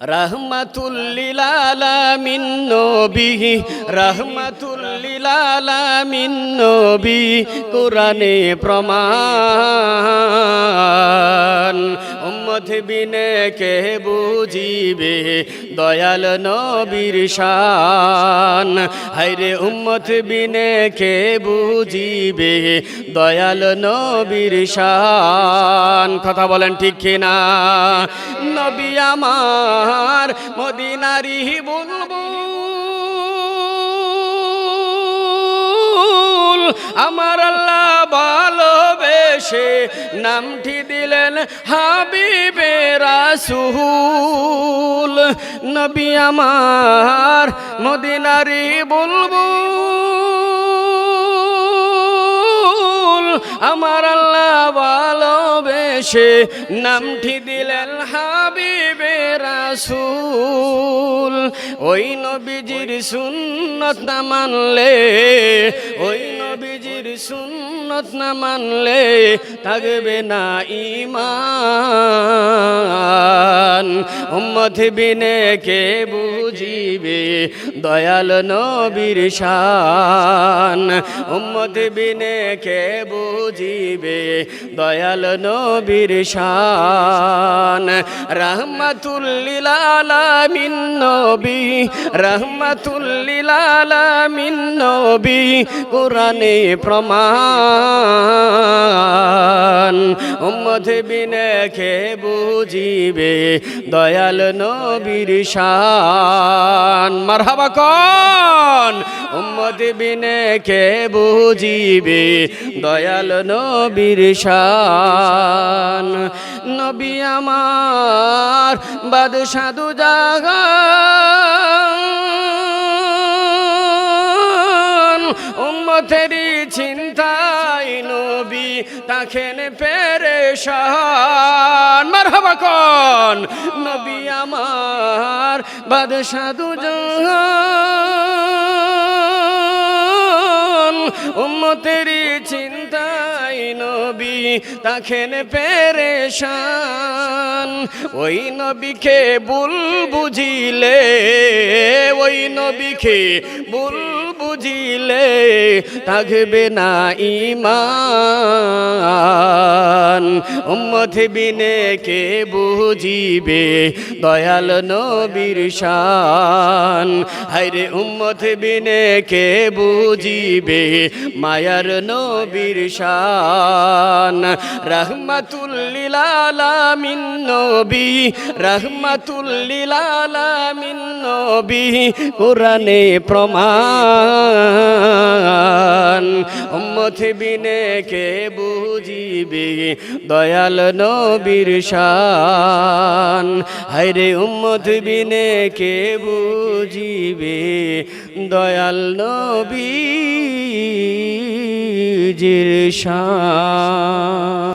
রহমাতুল্লিল আলামিন নবী রহমাতুল্লিল আলামিন নবী কোরআনে প্রমাণ। উম্মত বিনে কে বুঝিবে? দয়াল নবীর শান। হাইরে উম্মত বিনে কে বুঝিবে? দয়াল নবীর শান। কথা বলেন ঠিক কিনা? নবী আমার মদিনারি বুলবুল, আমার ভালোবেসে নামটি দিলেন হাবিবে রাসুল। নবী আমার মদিনারি বুলবুল। আমার আল্লাহ ভালোবেসে নামটি দিলেন হাবিবে রাসুল। ওই নবীজির সুন্নত না মানলে, ওই নবীজির সুন্নত না মানলে থাকবে না ইমান উম্মত বিনে কে বুঝিবে? দয়াল নবীর শান। উম্মত বিনে কে বুঝিবে? দয়াল নবীর শান। রহমাতুল্লিল আলামিন নবী। রহমাতুল্লিল আলামিন নবী। কোরআনে প্রমাণ। উম্মত বিনে কে বুঝিবে, দয়াল নবীর শান। মারহাবা কন। উম্মত বিনে কে বুঝিবে, দয়াল নবীর শান। নবী আমার বাদশাদু জাগা উম্মতেরই চিন্তাই নবী, তাখেন পেরেশান। মারহাবা কন, নবী আমার বাদশাদু জাহান উম্মতেরই চিন্তাই নবী, তাখেন পেরেশান। ওই নবীকে বুল বুঝিলে, ওই নবীকে বুল বুঝিলে থাকবে না ইমান উম্মত বিনে কে বুঝিবে? দয়াল নবীর শান হায়রে উম্মত বিনে কে বুঝিবে? মায়ার নবীর শান। রহমাতুল্লিল আলামিন নবী, রহমাতুল্লিল আলামিন নবী, কোরআনে প্রমাণ। উম্মত বিনে কে বুঝিবে? দয়াল নবীর শান। হায়রে উম্মত বিনে কে বুঝিবে দয়াল নবী শান।